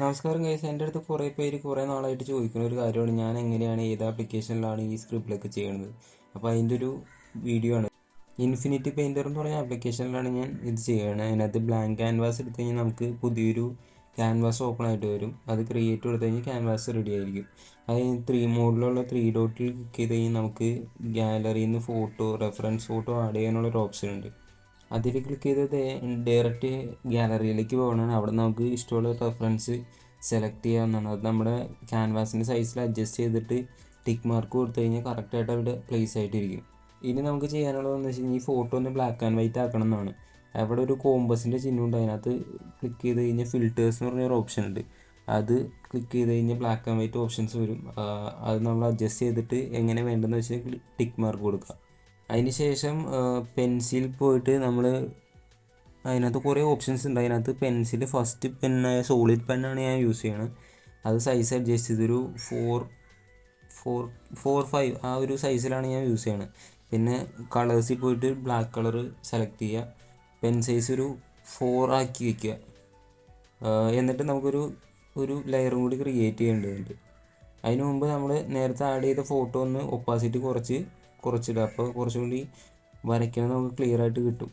നമസ്കാരം ഗൈസ് എന്റെ അടുത്ത് കുറേ പേര് കുറേ നാളായിട്ട് ചോദിക്കുന്ന ഒരു കാര്യമാണ്. ഞാൻ എങ്ങനെയാണ് ഏത് ആപ്ലിക്കേഷനിലാണ് ഈ സ്ക്രിപ്റ്റിലൊക്കെ ചെയ്യുന്നത് അപ്പോൾ അതിന്റെ ഒരു വീഡിയോ ആണ്. ഇൻഫിനിറ്റി പെയിന്റർ എന്ന് പറഞ്ഞ ആപ്ലിക്കേഷനിലാണ് ഞാൻ ഇത് ചെയ്യുന്നത് അതിനകത്ത് ബ്ലാങ്ക് ക്യാൻവാസ് എടുത്തു കഴിഞ്ഞാൽ നമുക്ക് പുതിയൊരു ക്യാൻവാസ് ഓപ്പൺ ആയിട്ട് വരും. അത് ക്രിയേറ്റ് കൊടുത്തു കഴിഞ്ഞാൽ ക്യാൻവാസ് റെഡി ആയിരിക്കും. അത് ത്രീ മോഡിലുള്ള ത്രീ ഡോട്ടിൽ ക്ലിക്ക് ചെയ്ത് കഴിഞ്ഞാൽ നമുക്ക് ഗാലറിയിൽ നിന്ന് ഫോട്ടോ റെഫറൻസ് ഫോട്ടോ ആഡ് ചെയ്യാനുള്ള ഒരു ഓപ്ഷൻ ഉണ്ട്. അതിൽ ക്ലിക്ക് ചെയ്ത് ഡയറക്റ്റ് ഗാലറിയിലേക്ക് പോകണം അവിടെ നമുക്ക് ഇഷ്ടമുള്ള റെഫറൻസ് സെലക്ട് ചെയ്യാവുന്നതാണ്. അത് നമ്മുടെ ക്യാൻവാസിന്റെ സൈസിൽ അഡ്ജസ്റ്റ് ചെയ്തിട്ട് ടിക്ക് മാർക്ക് കൊടുത്തു കഴിഞ്ഞാൽ കറക്റ്റായിട്ട് അവിടെ പ്ലേസ് ആയിട്ടിരിക്കും. ഇനി നമുക്ക് ചെയ്യാനുള്ളതെന്ന് വെച്ച് കഴിഞ്ഞാൽ ഈ ഫോട്ടോ ഒന്ന് ബ്ലാക്ക് ആൻഡ് വൈറ്റ് ആക്കണം എന്നാണ്. അവിടെ ഒരു കോമ്പസിന്റെ ചിഹ്നം ഉണ്ട്. അതിനകത്ത് ക്ലിക്ക് ചെയ്ത് കഴിഞ്ഞാൽ ഫിൽറ്റേഴ്സ് എന്ന് പറഞ്ഞൊരു ഓപ്ഷൻ ഉണ്ട്. അത് ക്ലിക്ക് ചെയ്ത് കഴിഞ്ഞാൽ ബ്ലാക്ക് ആൻഡ് വൈറ്റ് ഓപ്ഷൻസ് വരും. അത് നമ്മൾ അഡ്ജസ്റ്റ് ചെയ്തിട്ട് എങ്ങനെ വേണ്ടതെന്ന് വെച്ചാൽ ടിക്ക് മാർക്ക് കൊടുക്കുക. അതിന് ശേഷം പെൻസിൽ പോയിട്ട് നമ്മൾ അതിനകത്ത് കുറേ ഓപ്ഷൻസ് ഉണ്ട്. അതിനകത്ത് പെൻസിൽ ഫസ്റ്റ് പെന്നായ സോളിഡ് പെന്നാണ് ഞാൻ യൂസ് ചെയ്യണത്. അത് സൈസ് അഡ്ജസ്റ്റ് ചെയ്തൊരു ഫോർ ഫോർ ഫോർ ഫൈവ് ആ ഒരു സൈസിലാണ് ഞാൻ യൂസ് ചെയ്യണത്. പിന്നെ കളേഴ്സിൽ പോയിട്ട് ബ്ലാക്ക് കളർ സെലക്ട് ചെയ്യുക. പെൻ സൈസ് ഒരു ഫോർ ആക്കി വയ്ക്കുക എന്നിട്ട് നമുക്കൊരു ഒരു ലെയറും കൂടി ക്രിയേറ്റ് ചെയ്യേണ്ടതുണ്ട്. അതിനു മുമ്പ് നമ്മൾ നേരത്തെ ആഡ് ചെയ്ത ഫോട്ടോ ഒന്ന് ഒപ്പാസിറ്റി കുറച്ച് കുറച്ചിടുക. അപ്പോൾ കുറച്ചുകൂടി വരയ്ക്കണത് നമുക്ക് ക്ലിയർ ആയിട്ട് കിട്ടും.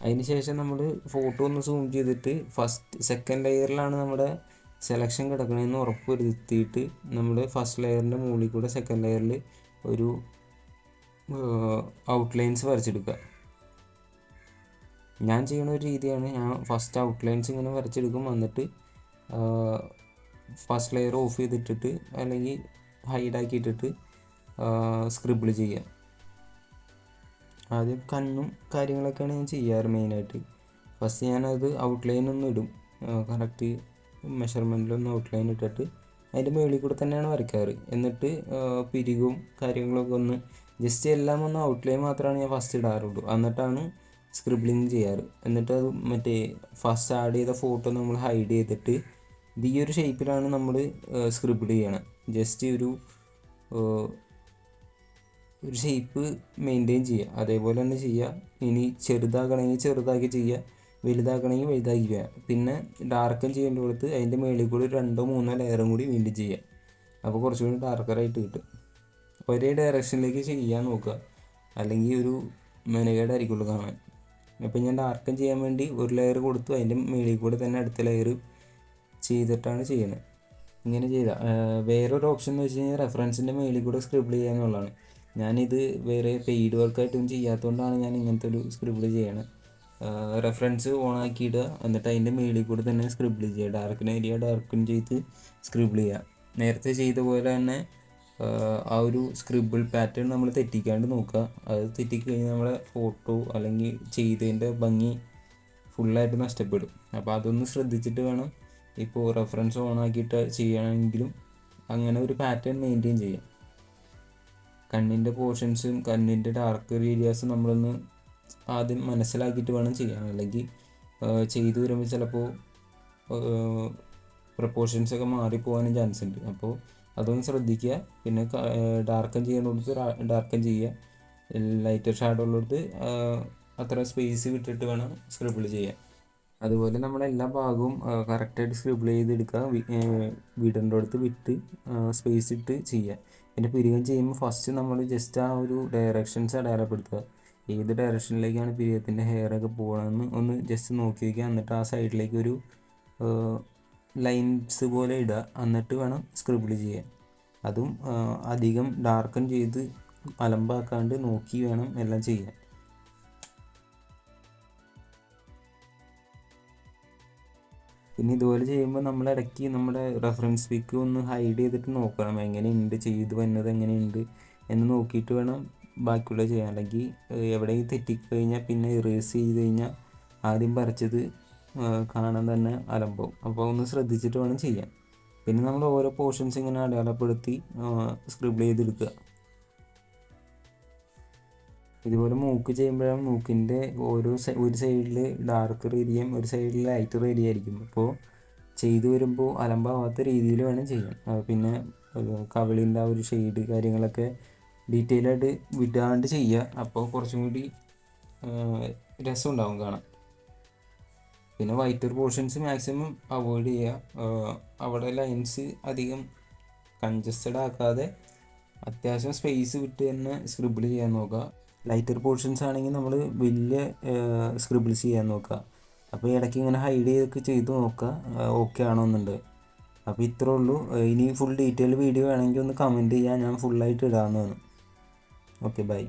അതിന് ശേഷം നമ്മൾ ഫോട്ടോ ഒന്ന് സൂം ചെയ്തിട്ട് ഫസ്റ്റ് സെക്കൻഡ് ലെയറിലാണ് നമ്മുടെ സെലക്ഷൻ കിടക്കണമെന്ന് ഉറപ്പ് വരുത്തിയിട്ട് നമ്മൾ ഫസ്റ്റ് ലെയറിന്റെ മുകളിൽ കൂടെ സെക്കൻഡ് ലെയറിൽ ഒരു ഔട്ട്ലൈൻസ് വരച്ചെടുക്കുക ഞാൻ ചെയ്യുന്ന ഒരു രീതിയാണ് ഞാൻ ഫസ്റ്റ് ഔട്ട്ലൈൻസ് ഇങ്ങനെ വരച്ചെടുക്കും വന്നിട്ട് ഫസ്റ്റ് ലെയർ ഓഫ് ചെയ്തിട്ടിട്ട് അല്ലെങ്കിൽ ഹൈഡാക്കി ഇട്ടിട്ട് സ്ക്രിബിൾ ചെയ്യാം ആദ്യം കണ്ണും കാര്യങ്ങളൊക്കെയാണ് ഞാൻ ചെയ്യാറ് മെയിനായിട്ട്. ഫസ്റ്റ് ഞാനത് ഔട്ട്ലൈൻ ഒന്ന് ഇടും. കറക്റ്റ് മെഷർമെന്റിലൊന്ന് ഔട്ട്ലൈൻ ഇട്ടിട്ട് അതിന്റെ മുകളിൽ കൂടെ തന്നെയാണ് വരയ്ക്കാറ്. എന്നിട്ട് പിരികും കാര്യങ്ങളൊക്കെ ഒന്ന് ജസ്റ്റ് എല്ലാം ഒന്ന് ഔട്ട്ലൈൻ മാത്രമാണ് ഞാൻ ഫസ്റ്റ് ഇടാറുള്ളൂ. എന്നിട്ടാണ് സ്ക്രിബ്ലിങ് ചെയ്യാറ്. എന്നിട്ട് അത് മറ്റേ ഫസ്റ്റ് ആഡ് ചെയ്ത ഫോട്ടോ നമ്മൾ ഹൈഡ് ചെയ്തിട്ട് ഈ ഒരു ഷേപ്പിലാണ് നമ്മൾ സ്ക്രിബിൾ ചെയ്യണം. ജസ്റ്റ് ഒരു ഒരു ഷേപ്പ് മെയിന്റെയിൻ ചെയ്യുക. അതേപോലെ തന്നെ ചെയ്യുക. ഇനി ചെറുതാക്കണമെങ്കിൽ ചെറുതാക്കി ചെയ്യുക. വലുതാക്കണമെങ്കിൽ വലുതാക്കി ചെയ്യുക. പിന്നെ ഡാർക്കൻ ചെയ്യേണ്ട കൊടുത്ത് അതിന്റെ മേളിൽ കൂടി രണ്ടോ മൂന്നോ ലെയറും കൂടി വീണ്ടും ചെയ്യുക. അപ്പോൾ കുറച്ചുകൂടി ഡാർക്കറായിട്ട് കിട്ടും. ഒരേ ഡയറക്ഷനിലേക്ക് ചെയ്യാൻ നോക്കുക. അല്ലെങ്കിൽ ഒരു മെനകേടായിരിക്കുള്ളൂ കാണാൻ. അപ്പോൾ ഞാൻ ഡാർക്കൻ ചെയ്യാൻ വേണ്ടി ഒരു ലെയർ കൊടുത്തു. അതിന്റെ മേളിൽ കൂടെ തന്നെ അടുത്ത ലെയർ ചെയ്തിട്ടാണ് ചെയ്യുന്നത്. ഇങ്ങനെ ചെയ്ത വേറൊരു ഓപ്ഷൻ എന്ന് വെച്ച് കഴിഞ്ഞാൽ റെഫറൻസിന്റെ മേളിൽ കൂടെ സ്ക്രിബിൾ ചെയ്യുക എന്നുള്ളതാണ്. ഞാനിത് വേറെ പെയ്ഡ് വർക്കായിട്ടും ചെയ്യാത്തതുകൊണ്ടാണ് ഞാൻ ഇങ്ങനത്തെ ഒരു സ്ക്രിബിൾ ചെയ്യണത് റെഫറൻസ് ഓൺ ആക്കിയിടുക എന്നിട്ട് അതിന്റെ മേളിൽ കൂടെ തന്നെ സ്ക്രിബിൾ ചെയ്യുക. ഡാർക്കിന് ഏരിയ ഡാർക്കും ചെയ്ത് സ്ക്രിബിൾ ചെയ്യുക. നേരത്തെ ചെയ്ത പോലെ തന്നെ ആ ഒരു സ്ക്രിബിൾ പാറ്റേൺ നമ്മൾ തെറ്റിക്കാണ്ട് നോക്കുക. അത് തെറ്റിക്കഴിഞ്ഞാൽ നമ്മളെ ഫോട്ടോ അല്ലെങ്കിൽ ചെയ്തതിന്റെ ഭംഗി ഫുള്ളായിട്ട് നഷ്ടപ്പെടും. അപ്പോൾ അതൊന്ന് ശ്രദ്ധിച്ചിട്ട് വേണം ഇപ്പോൾ റെഫറൻസ് ഓൺ ആക്കിയിട്ട് ചെയ്യണമെങ്കിലും അങ്ങനെ ഒരു പാറ്റേൺ മെയിന്റെയിൻ ചെയ്യാം കണ്ണിന്റെ പോർഷൻസും കണ്ണിന്റെ ഡാർക്ക് ഏരിയാസും നമ്മളൊന്ന് ആദ്യം മനസ്സിലാക്കിയിട്ട് വേണം ചെയ്യാൻ. അല്ലെങ്കിൽ ചെയ്തു വരുമ്പോൾ ചിലപ്പോൾ പ്രപ്പോർഷൻസ് ഒക്കെ മാറിപ്പോകാനും ചാൻസ് ഉണ്ട്. അപ്പോൾ അതൊന്ന് ശ്രദ്ധിക്കുക. പിന്നെ ഡാർക്കൻ ചെയ്യുന്നിടത്ത് ഡാർക്കൻ ചെയ്യുക. ലൈറ്റർ ഷാഡോ ഉള്ളിടത്ത് അത്ര സ്പേസ് വിട്ടിട്ട് വേണം സ്ക്രിബിൾ ചെയ്യാൻ. അതുപോലെ നമ്മൾ എല്ലാ ഭാഗവും കറക്റ്റായിട്ട് സ്ക്രിബിൾ ചെയ്തെടുക്കുക വിടേണ്ട അടുത്ത് വിട്ട് സ്പേസ് ഇട്ട് ചെയ്യുക. പിന്നെ പിരികം ചെയ്യുമ്പോൾ ഫസ്റ്റ് നമ്മൾ ജസ്റ്റ് ആ ഒരു ഡയറക്ഷൻസ് അടയാളപ്പെടുത്തുക ഏത് ഡയറക്ഷനിലേക്കാണ് പിരിയത്തിന്റെ ഹെയർ ഒക്കെ പോകണമെന്ന് ഒന്ന് ജസ്റ്റ് നോക്കി വയ്ക്കുക എന്നിട്ട് ആ സൈഡിലേക്ക് ഒരു ലൈൻസ് പോലെ ഇടുക. എന്നിട്ട് വേണം സ്ക്രിബിൾ ചെയ്യാൻ. അതും അധികം ഡാർക്കൻ ചെയ്ത് അലമ്പാക്കാണ്ട് നോക്കി വേണം എല്ലാം ചെയ്യാൻ. പിന്നെ ഇതുപോലെ ചെയ്യുമ്പോൾ നമ്മൾ ഇടയ്ക്ക് നമ്മുടെ റെഫറൻസ് പിക്ക് ഒന്ന് ഹൈഡ് ചെയ്തിട്ട് നോക്കണം. എങ്ങനെയുണ്ട്? ചെയ്ത് വന്നത് എങ്ങനെയുണ്ട്? എന്ന് നോക്കിയിട്ട് വേണം ബാക്കിയുള്ള ചെയ്യാൻ. അല്ലെങ്കിൽ എവിടെയും തെറ്റിക്കഴിഞ്ഞാൽ പിന്നെ ഇറേസ് ചെയ്ത് കഴിഞ്ഞാൽ ആദ്യം വരച്ചത് കാണാൻ തന്നെ അലമ്പാവും അപ്പോൾ ഒന്ന് ശ്രദ്ധിച്ചിട്ട് വേണം ചെയ്യാൻ. പിന്നെ നമ്മൾ ഓരോ പോർഷൻസ് ഇങ്ങനെ അടയാളപ്പെടുത്തി സ്ക്രിബിൾ ചെയ്തെടുക്കുക. ഇതുപോലെ മൂക്ക് ചെയ്യുമ്പോഴാണ് മൂക്കിന്റെ ഓരോ ഒരു സൈഡിൽ ഡാർക്ക് ഏരിയയും ഒരു സൈഡിൽ ലൈറ്റർ ഏരിയ ആയിരിക്കും. അപ്പോൾ ചെയ്തു വരുമ്പോൾ അലമ്പാവാത്ത രീതിയിൽ വേണം ചെയ്യാൻ. പിന്നെ കവിളിന്റെ ആ ഒരു ഷെയ്ഡ് കാര്യങ്ങളൊക്കെ ഡീറ്റെയിൽ ആയിട്ട് വിടാണ്ട് ചെയ്യുക. അപ്പോൾ കുറച്ചും കൂടി രസം ഉണ്ടാവും കാണാൻ. പിന്നെ വൈറ്റർ പോർഷൻസ് മാക്സിമം അവോയ്ഡ് ചെയ്യുക. അവിടെ ലൈൻസ് അധികം കൺജസ്റ്റഡ് ആക്കാതെ അത്യാവശ്യം സ്പേസ് വിട്ട് തന്നെ സ്ക്രിബിൾ ചെയ്യാൻ നോക്കുക. ലൈറ്റർ പോർഷൻസ് ആണെങ്കിൽ നമ്മൾ വലിയ സ്ക്രിബിൾസ് ചെയ്യാൻ നോക്കുക. അപ്പോൾ ഇടയ്ക്ക് ഇങ്ങനെ ഹൈഡ് ചെയ്തൊക്കെ ചെയ്ത് നോക്കുക. ഓക്കെ ആണോ എന്നുണ്ട്. അപ്പോൾ ഇത്രേ ഉള്ളൂ. ഇനി ഫുൾ ഡീറ്റെയിൽ വീഡിയോ വേണമെങ്കിൽ ഒന്ന് കമന്റ് ചെയ്യാൻ ഞാൻ ഫുള്ളായിട്ട് ഇടാവുന്നതാണ്. Okay bye